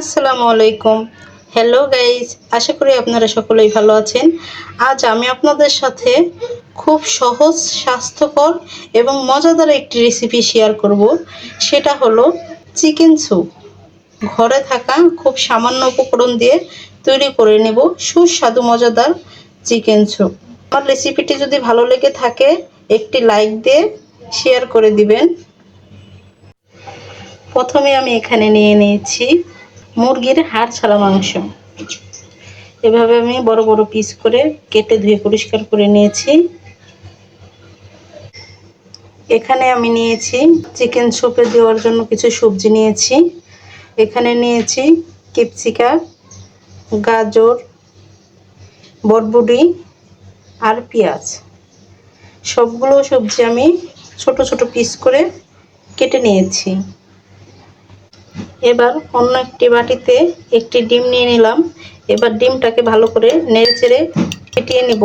আসসালামু আলাইকুম। Hello guys আশা করি আপনারা সকলেই ভালো আছেন। আজ আমি আপনাদের সাথে খুব সহজ, স্বাস্থ্যকর এবং মজাদার একটি রেসিপি শেয়ার করব। সেটা হলো চিকেন স্যুপ ঘরে থাকা খুব সামান্য উপকরণ দিয়ে তৈরি করে নেব সুস্বাদু, মজাদার চিকেন স্যুপ আমার রেসিপিটি যদি ভালো লেগে থাকে, একটি লাইক দিয়ে শেয়ার করে দিবেন। প্রথমে আমি এখানে নিয়ে নিয়েছি মুরগির হাড় ছাড়া মাংস। এভাবে আমি বড় বড় পিস করে কেটে ধুয়ে পরিষ্কার করে নিয়েছি। এখানে আমি নিয়েছি চিকেন সুপে দেওয়ার জন্য কিছু সবজি নিয়েছি। এখানে নিয়েছি ক্যাপসিকা গাজর বটবুডি আর পেঁয়াজ। সবগুলো সবজি আমি ছোট ছোট পিস করে কেটে নিয়েছি। এবার অন্য একটি বাটিতে একটি ডিম নিয়ে নিলাম। এবার ডিমটাকে ভালো করে নেড়ে চেড়ে ফেটিয়ে নিব।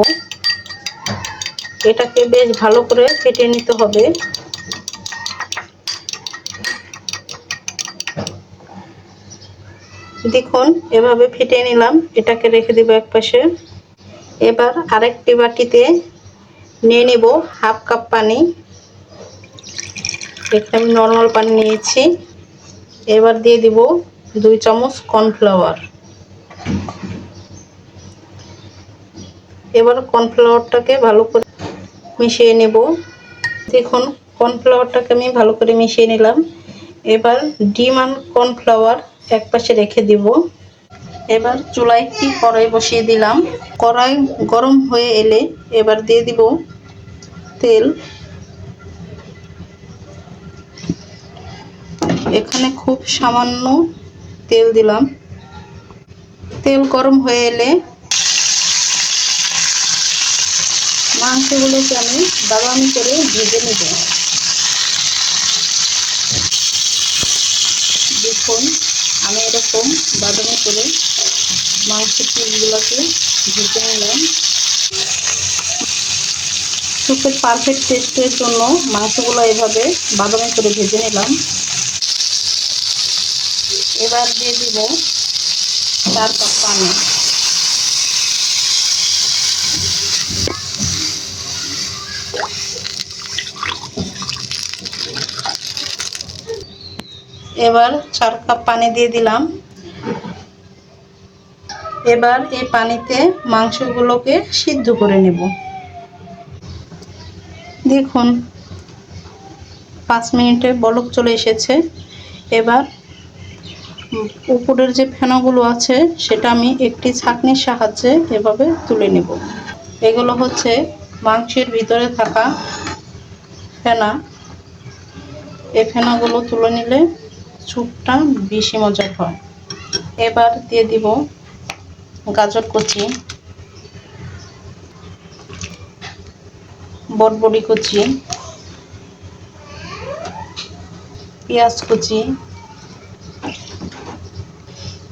এটাকে বেশ ভালো করে ফেটিয়ে নিতে হবে। দেখুন, এভাবে ফেটিয়ে নিলাম। এটাকে রেখে দেবো এক পাশে। এবার আরেকটি বাটিতে নিয়ে নেব হাফ কাপ পানি। এখানে আমি নর্মাল পানি নিয়েছি। এবার দিয়ে দিব দুই চামচ কর্নফ্লাওয়ার। এবার কর্নফ্লাওয়ারটাকে ভালো করে মিশিয়ে নেব। দেখুন, কর্নফ্লাওয়ারটাকে আমি ভালো করে মিশিয়ে নিলাম। এবার ডিম আর কর্নফ্লাওয়ার এক পাশে রেখে দিব। এবার চুলায় একটি কড়াই বসিয়ে দিলাম। কড়াই গরম হয়ে এলে এবার দিয়ে দিব তেল। এখানে খুব সামান্য তেল দিলাম। তেল গরম হয়ে এলে মাংসগুলোকে আমি বাদামি করে ভেজে নেব। দেখুন, আমি এরকম বাদামি করে মাংস পিসগুলোকে ভেজে নিলাম। সুপের পারফেক্ট টেস্টের জন্য মাংসগুলো এভাবে বাদামি করে ভেজে নিলাম। এবার দিয়ে দিব চার কাপ পানি। এবার চার কাপ পানি দিয়ে দিলাম। এবার এই পানিতে মাংসগুলোকে সিদ্ধ করে নেব। দেখুন, পাঁচ মিনিটে বলক চলে এসেছে। এবার উপরের যে ফেনাগুলো আছে, সেটা আমি একটি ছাঁকনির সাহায্যে এভাবে তুলে নেব। এগুলো হচ্ছে মাংসের ভিতরে থাকা ফেনা। এই ফেনাগুলো তুলে নিলে স্যুপটা বেশি মজার হয়। এবার দিয়ে দিব গাজর কুচি বটবড়ি কুচি, পেঁয়াজ কুচি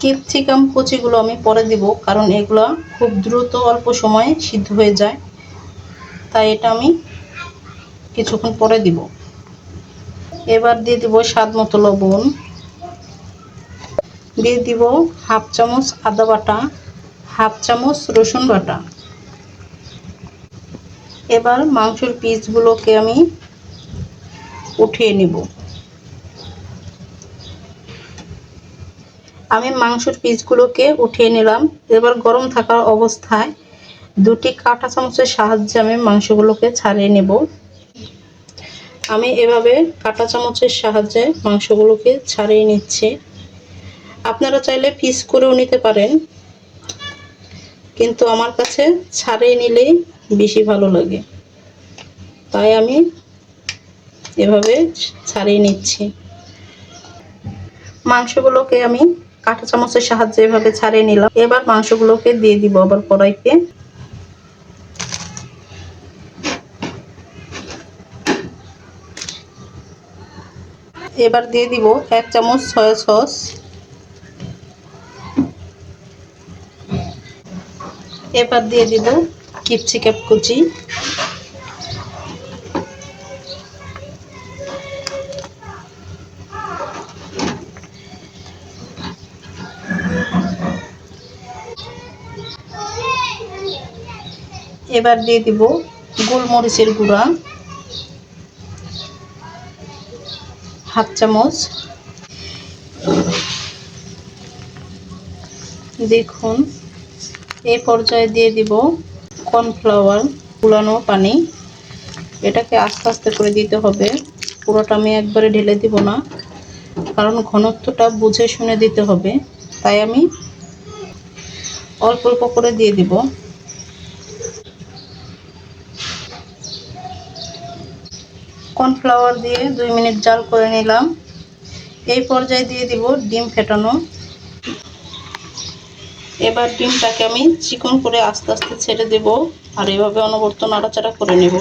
ক্যাপসিকাম কুচিগুলো আমি পরে দিব, কারণ এগুলো খুব দ্রুত অল্প সময়ে সিদ্ধ হয়ে যায়। তাই এটা আমি কিছুক্ষণ পরে দিব। এবার দিয়ে দিব স্বাদ মতো লবণ। দিয়ে দিব হাফ চামচ আদা বাটা, হাফ চামচ রসুন বাটা। এবার মাংসের পিসগুলোকে আমি উঠিয়ে নিব। আমি মাংসের পিসগুলোকে উঠিয়ে নিলাম। এবার গরম থাকার অবস্থায় দুটি কাঁটা চামচের সাহায্যে আমি মাংসগুলোকে ছাড়িয়ে নেব। আমি এভাবে কাঁটা চামচের সাহায্যে মাংসগুলোকে ছাড়িয়ে নিচ্ছি। আপনারা চাইলে পিস করেও নিতে পারেন, কিন্তু আমার কাছে ছাড়িয়ে নিলেই বেশি ভালো লাগে। তাই আমি এভাবে ছাড়িয়ে নিচ্ছি। মাংসগুলোকে আমি কাঁটা চামচের সাহায্যে এভাবে ছাড়িয়ে নিলাম। এবার মাংসগুলোকে দিয়ে দিব আবার কড়াইতে। এবার দিয়ে দিব এক চামচ সয়া সস। এবার দিয়ে দিব ক্যাপসিকাম কুচি। এবার দিয়ে দিব গোলমরিচের গুঁড়া, হাফ চামচ। দেখুন, এই পর্যায়ে দিয়ে দিব কর্নফ্লাওয়ার কুলানো পানি। এটাকে আস্তে আস্তে করে দিতে হবে। পুরোটা আমি একবারে ঢেলে দিব না, কারণ ঘনত্বটা বুঝে শুনে দিতে হবে। তাই আমি অল্প অল্প করে দিয়ে দিব। কর্নফ্লাওয়ার দিয়ে দুই মিনিট জাল করে নিলাম। এই পর্যায়ে দিয়ে দিব ডিম ফেটানো। এবার ডিমটাকে আমি চিকন করে আস্তে আস্তে ছেড়ে দেব আর এভাবে অনবর্ত নাড়াচাড়া করে নেব।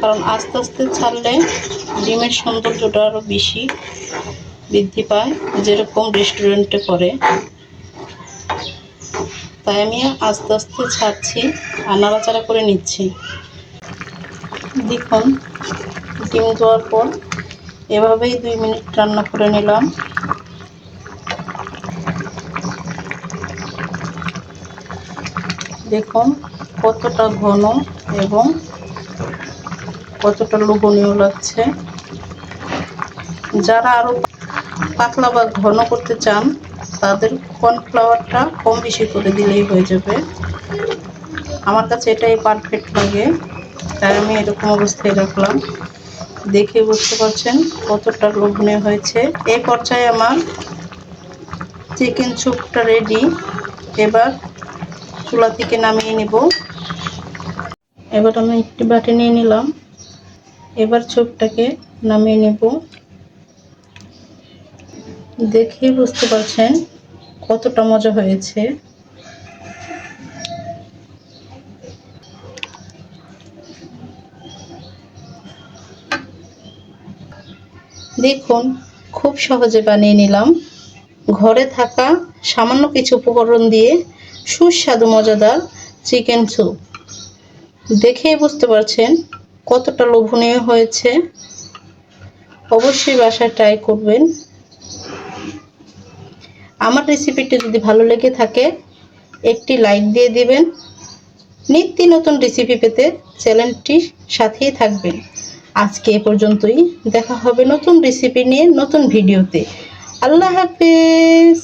কারণ আস্তে আস্তে ছাড়লে ডিমের সৌন্দর্যটা আরও বেশি বৃদ্ধি পায়, যেরকম রেস্টুরেন্টে করে তাই আমি আস্তে আস্তে ছাড়ছি আর নাড়াচাড়া করে নিচ্ছি। দেখুন, ডিম দেওয়ার পর এভাবেই দুই মিনিট রান্না করে নিলাম। দেখুন, কতটা ঘন এবং কতটা লোভনীয় লাগছে। যারা আরও পাতলা বা ঘন করতে চান, তাদের কর্নফ্লাওয়ারটা কম বেশি করে দিলেই হয়ে যাবে। আমার কাছে এটাই পারফেক্ট লাগে। তাই আমি এরকম অবস্থায় রাখলাম। দেখে বুঝতে পারছেন কতটা লোভনীয় হয়েছে। এই পর্যায়ে আমার চিকেন স্যুপটা রেডি এবার চুলা থেকে নামিয়ে নেব। এবার আমি একটি বাটি নিয়ে নিলাম। এবার চুপটাকে নামিয়ে নেব। দেখেই বুঝতে পারছেন কতটা মজা হয়েছে। দেখুন, খুব সহজে বানিয়ে নিলাম। ঘরে থাকা সামান্য কিছু উপকরণ দিয়ে সুস্বাদু, মজাদার চিকেন স্যুপ। দেখেই বুঝতে পারছেন কতটা লোভনীয় হয়েছে। অবশ্যই বাসায় ট্রাই করবেন। আমার রেসিপিটি যদি ভালো লেগে থাকে, একটি লাইক দিয়ে দিবেন। নিত্য নতুন রেসিপি পেতে চ্যানেলটির সাথেই থাকবেন। আজকে এ পর্যন্তই। দেখা হবে নতুন রেসিপি নিয়ে নতুন ভিডিওতে আল্লাহ হাফেজ।